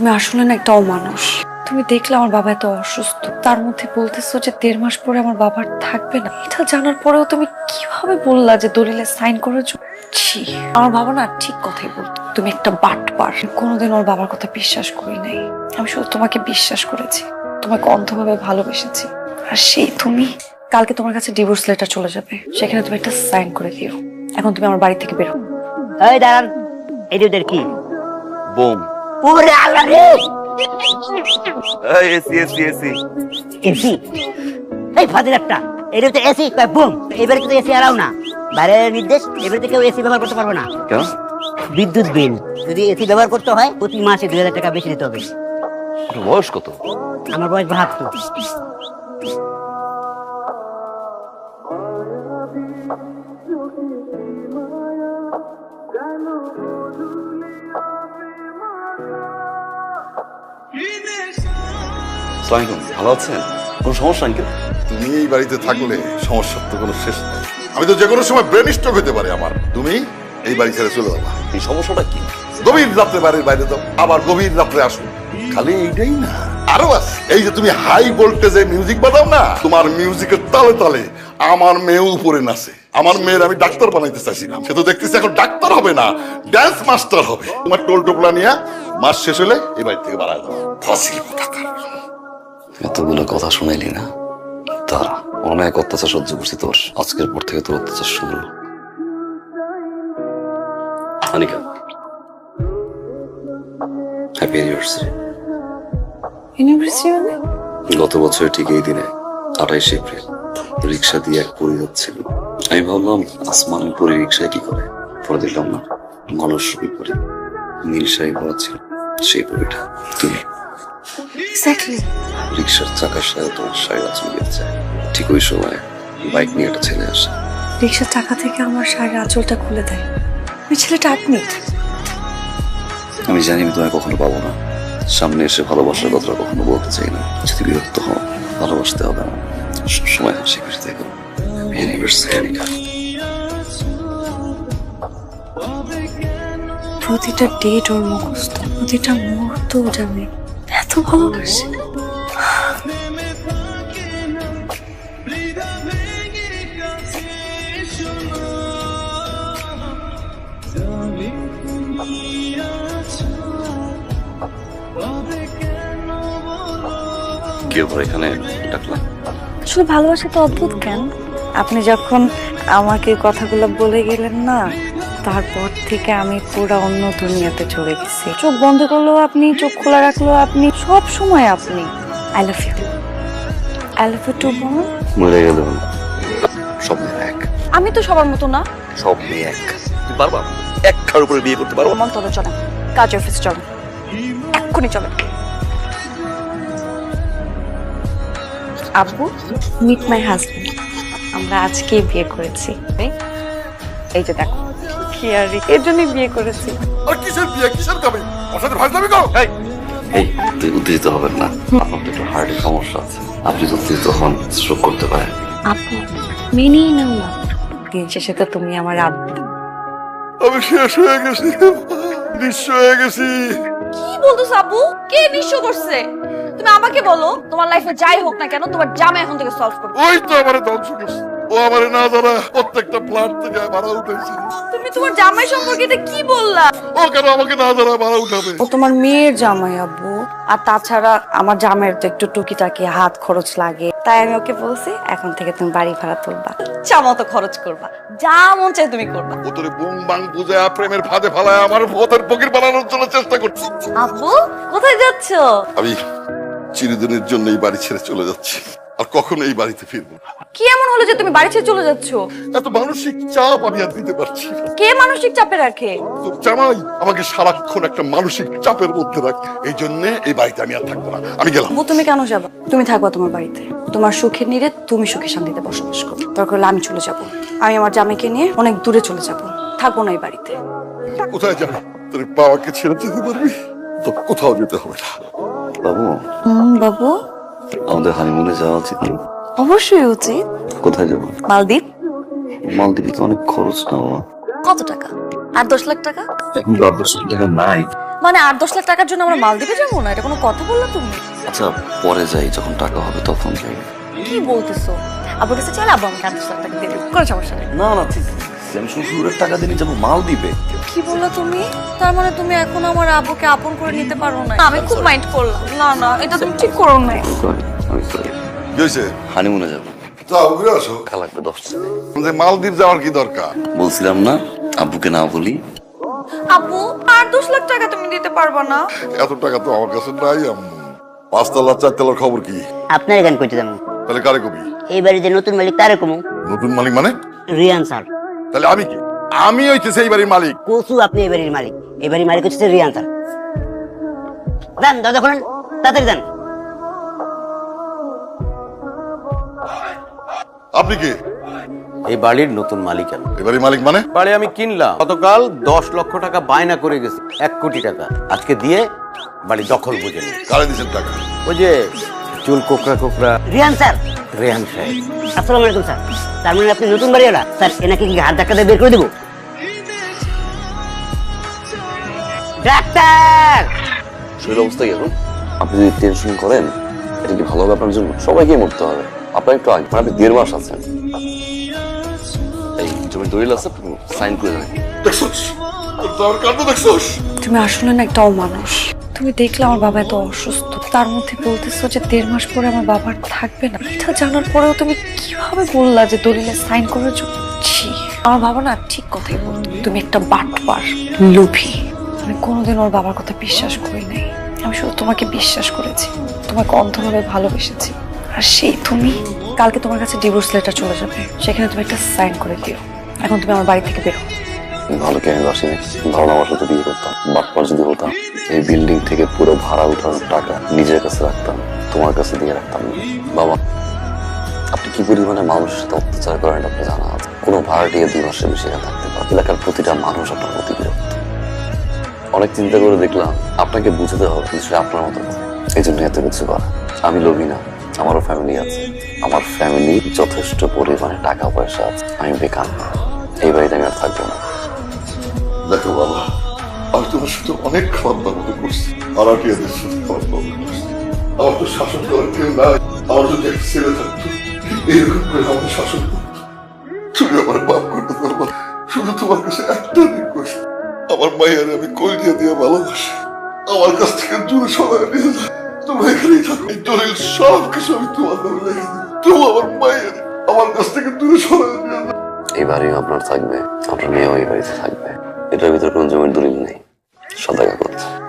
তুমি আসলে না একটা অমানুষ। তুমি দেখলে আমার বাবা এত অসুস্থ। তার মধ্যে বলতেছো যে দেড় মাস পরে আমার বাবার থাকবে না। এটা জানার পরেও তুমি কীভাবে বললা যে দলিলে সাইন করেছ ছি আমার বাবা না ঠিক কথাই বলতো। তুমি একটা বাটপার। কোনোদিন ওর বাবার কথা বিশ্বাস করি নাই। আমি শুধু তোমাকে বিশ্বাস করেছি। তোমাকে অন্ধভাবে ভালোবেসেছি। আর সেই তুমি কালকে তোমার কাছে ডিভোর্স লেটার চলে যাবে। সেখানে তুমি একটা সাইন করে দিও। এখন তুমি আমার বাড়ি থেকে বেরো এই দাঁড়ান। এই দুধের কি? বোম। ওরে আল্লাহ রে। এসি এসি এসি এসি এই ফাদিল একটা এটা তো এসি কয় বুম এবারে কিন্তু এসি আরাও না। বাইরের নির্দেশ এবারে কেউ এসি ব্যবহার করতে পারবে না। কেন? বিদ্যুৎ বিল যদি এসি ব্যবহার করতে হয় প্রতি মাসে দুই হাজার টাকা বেশি দিতে হবে। বয়স কত? আমার বয়স বাহাত্তর। সালামালাইকুম ভালো আছেন? কোনো সমস্যা আঙ্কেল তুমি এই বাড়িতে থাকলে সমস্যার তো কোনো শেষ নেই। আমি তো যে কোনো সময় ব্রেন স্ট্রোক হতে পারে আমার। তুমি এই বাড়ি ছেড়ে চলে যাবা। এই সমস্যাটা কি? গভীর রাত্রে বাড়ির বাইরে দাও আবার গভীর রাত্রে আসো। খালি এইটাই না। আরও আছে। এই যে তুমি হাই ভোল্টেজে মিউজিক বাজাও না তোমার মিউজিকের তালে তালে আমার মেয়ে উপরে নাচে। আমার মেয়ের আমি ডাক্তার বানাইতে চাইছিলাম। সে তো দেখতেছি এখন ডাক্তার হবে না ড্যান্স মাস্টার হবে। তোমার টোল টোপলা নিয়ে মাস শেষ হলে এই বাড়ি থেকে বাড়ায় দাও ফসিল কোথাকার? এতগুলো কথা শুনাইলি না? তারা অনেক অত্যাচার সহ্য করছি তোর। আজকের পর থেকে তোর অত্যাচার শুরু। হ্যাপি ইউনিভার্সিটি মানে? গত বছর ঠিক এই দিনে আঠাইশ এপ্রিল রিক্সা দিয়ে এক পরি যাচ্ছিল আমি ভাবলাম আসমানের পরে রিক্সায় কি করে? পরে দেখলাম না মানুষ পরে। নীল শাড়ি পরা ছিল সেই পরিটা। তুমি এক্স্যাক্টলি রিক্সার চাকার সাথে তোমার শাড়ি আঁচল যায় ঠিক ওই সময় বাইক নিয়ে একটা ছেলে আসে। রিক্সার চাকা থেকে আমার শাড়ির আঁচলটা খুলে দেয়। ওই ছেলেটা আপনি? আমি জানি আমি তোমায় কখনো পাবো না। সামনে এসে ভালোবাসার কথাটা কখনো বলতে চাই না। যদি বিরক্ত হও ভালোবাসতে হবে না সবসময় হাসি খুশি থেকো। প্রতিটা ডেট ওর মুখস্থ প্রতিটা মুহূর্ত ও জানে। এত ভালোবাসে কেউ এখানে ডাকলাম আসলে ভালোবাসা তো অদ্ভুত কেন? আপনি যখন আমাকে কথাগুলো বলে গেলেন না তারপর থেকে আমি পুরো অন্য দুনিয়াতে চলে গেছি। চোখ বন্ধ করলেও আপনি চোখ খোলা রাখলেও আপনি সব সময় আপনি। I love you I love you too বোন। মরে গেল সব এক। আমি তো সবার মতো না। সব মেয়ে এক। তুই পারবা? এক খার উপরে বিয়ে করতে পারব? মন তলে চলে। কাজ অফিস চলে। এক্ষুনি চলে। আব্বু মিট মাই হাজবেন্ড আমরা আজকেই বিয়ে করেছি। এই যে দেখো। কি আর এর জন্যই বিয়ে করেছি। আর কিসের বিয়ে? কিসের কবে ওর সাথে ভাজলামি করো। এই তুই উত্তেজিত হবেন না। আপনার একটু হার্টের সমস্যা আছে। আপনি যদি উত্তেজিত হন স্ট্রোক করতে পারেন। আপু মেনেই নাও না। দিন শেষে তো তুমি আমার আব্বু। আমি শেষ হয়ে গেছি। নিঃস্ব হয়ে গেছি। কি বলতেছো আপু? কে নিঃস্ব করছে? তুমি আমাকে বলো তোমার লাইফে যাই হোক না কেন তোমার জামা এখন থেকে সলভ করবে। ওই তো আমার ধ্বংস করছে। ও আমার না জানা প্রত্যেকটা প্লাট থেকে ভাড়া উঠেছে। তুমি তোমার জামাই সম্পর্কে এটা কি বললা? ও কেন আমাকে না জানা ভাড়া উঠাবে? ও তোমার মেয়ের জামাই আব্বু। আর তাছাড়া আমার জামাইয়ের তো একটু টুকিটাকি হাত খরচ লাগে। তাই আমি ওকে বলছি এখন থেকে তুমি বাড়ি ভাড়া তুলবা। ইচ্ছা মতো খরচ করবা। যা মন চাই তুমি করবা। ও তোরে বুং বাং বুঝায় প্রেমের ফাঁদে ফালায় আমার ভূতের ফকির বানানোর জন্য চেষ্টা করছে। আপু কোথায় যাচ্ছো? আমি চিরদিনের জন্য এই বাড়ি ছেড়ে চলে যাচ্ছি। আর কখনো এই বাড়িতে ফিরবো না। কি এমন হলো যে তুমি বাড়ি ছেড়ে চলে যাচ্ছো? এত মানসিক চাপ আমি আর দিতে পারছি না। কে মানসিক চাপে রাখে? তোর জামাই আমাকে সারাক্ষণ একটা মানসিক চাপের মধ্যে রাখে। এই জন্য এই বাড়িতে আমি আর থাকব না। আমি গেলাম। আব্বু তুমি কেন যাবা? তুমি থাকবা তোমার বাড়িতে। তোমার সুখের নিরে তুমি সুখে শান্তিতে বসবাস করো। দরকার হলে আমি চলে যাব। আমি আমার জামাইকে নিয়ে অনেক দূরে চলে যাব। থাকব না এই বাড়িতে। কোথায় যাবি? তোর বাবাকে ছেড়ে যেতে পারবি? তো কোথাও যেতে হবে না। বাবু। হুম বাবু। আমাদের হানিমুনে যাওয়া উচিত না? অবশ্যই উচিত। কোথায় যাব? মালদ্বীপ। মালদ্বীপে তো অনেক খরচ না বাবা। কত টাকা? আর দশ লাখ টাকা? এখন তো দশ লাখ টাকা নাই। মানে আট দশ লাখ টাকার জন্য আমরা মালদ্বীপে যাব না? এটা কোনো কথা বললা তুমি? আচ্ছা পরে যাই যখন টাকা হবে তখন যাই। কি বলতেছো? আবার কাছে চলে আব্বু আমাকে আট দশ লাখ টাকা দিয়ে দেবো। কোনো সমস্যা নেই না না ঠিক আমি শ্বশুরের টাকা দিয়ে যাব মাল দিবে। কি বলল তুমি? তার মানে তুমি এখন আমার আব্বুকে আপন করে নিতে পারো না আমি খুব মাইন্ড করলাম। না না এটা তুমি ঠিক করো না সরি আমি সরি কি হানিমুনে যাব। যাও ঘুরে আসো। লাগবে দশ যে মালদ্বীপ যাওয়ার কি দরকার? বলছিলাম না আব্বুকে না বলি। আব্বু আর দশ লাখ টাকা তুমি দিতে পারবা না। এত টাকা তো আমার কাছে নাই আম্মু পাঁচতলা চারতলার খবর কি? আপনার গান করতে যাব। তাহলে কারে কবি? এই বাড়িতে নতুন মালিক তারে কমু। নতুন মালিক মানে? রিয়ান স্যার। তাহলে আমি কি? আমি হইতে সেই বাড়ির মালিক। কসু আপনি এই বাড়ির মালিক। এই বাড়ির মালিক হচ্ছে রিয়ান স্যার দেন দরজা খোলেন তাড়াতাড়ি দেন। আপনি কি? এই বাড়ির নতুন মালিক আমি। এই বাড়ির মালিক মানে? বাড়ি আমি কিনলাম। গতকাল দশ লক্ষ টাকা বায়না করে গেছি এক কোটি টাকা। আজকে দিয়ে বাড়ি দখল বুঝে নি কারে দিচ্ছেন টাকা? ওই যে চুল কোকড়া কোকড়া। রিয়ান স্যার। রেহান সাহেব। আসসালামু আলাইকুম স্যার। তার মানে আপনি নতুন বাড়ি ওরা স্যার এনাকে কি হাত ধাক্কা দিয়ে বের করে দেবো? ডাক্তার! শরীর অবস্থা কি এখন? আপনি যদি টেনশন করেন এটা কি ভালো হবে আপনার জন্য? সবাইকে মরতে হবে। আপনার একটু আগে মানে আপনি দেড় মাস আছেন। এই জমির দলিল আছে সাইন করে দেন দেখছোস? তোর কাণ্ড দেখছোস? তুমি আসলে না একটা অমানুষ। তুমি দেখলে আমার বাবা এত অসুস্থ। তার মধ্যে বলতেছো যে দেড় মাস পরে আমার বাবার থাকবে না। এটা জানার পরেও তুমি কীভাবে বললা যে দলিলে সাইন করার জন্য? আমার বাবা না ঠিক কথাই বলতো, তুমি একটা বাটপার, লোভী। আমি কোনোদিন ওর বাবার কথা বিশ্বাস করি নাই। আমি শুধু তোমাকে বিশ্বাস করেছি, তোমাকে অন্ধভাবে ভালোবেসেছি। আর সেই তুমি, কালকে তোমার কাছে ডিভোর্স লেটার চলে যাবে, সেখানে তুমি একটা সাইন করে দিও। এখন তুমি আমার বাড়ি থেকে বেরো ভালো কে আমি বাসিনি ভালো আমার সাথে বিয়ে করতাম বাপ্পার যদি হতাম। এই বিল্ডিং থেকে পুরো ভাড়া উঠানোর টাকা নিজের কাছে রাখতাম, তোমার কাছে দিয়ে রাখতাম বাবা, আপনি কি পরিমাণে মানুষের সাথে অত্যাচার করেন আপনি জানা আছে? কোনো ভাড়াটিয়ে দুই মাসের বেশি থাকতে পারে। এলাকার প্রতিটা মানুষ আপনার প্রতি বিরক্ত। অনেক চিন্তা করে দেখলাম, আপনাকে বুঝতে হবে নিশ্চয়ই আপনার মতো এই জন্য এত কিছু করা। আমি লোভী না, আমারও ফ্যামিলি আছে। আমার ফ্যামিলি যথেষ্ট পরিমাণে টাকা পয়সা আছে। আমি বেকার না। এই বাড়িতে আমি আর থাকব না। দেখো বাবা সাথে অনেক খারাপ ব্যবহার করছি। আর আর কি এদের সাথে করছি। আমার তো শাসন করার কেউ নাই। আমার যদি একটা ছেলে থাকতো, এইরকম করে আমার শাসন করতো। তুমি আমার বাপ করতে পারব শুধু তোমার কাছে একটা রিকোয়েস্ট আমার মায়ের আমি কই দিয়ে দিয়ে ভালোবাসি। আমার কাছ থেকে দূরে সরাই নিয়ে যা তোমরা এখানেই থাকো। এই দলিল সব কিছু আমি তোমার নামে রেখে তুমি আমার মায়ের আমার কাছ থেকে দূরে সরাই নিয়ে যা এই আপনার থাকবে। আপনার মেয়েও এই বাড়িতে থাকবে। এটার ভিতরে কোনো জমির দলিল নেই। İnşallah yakaladı.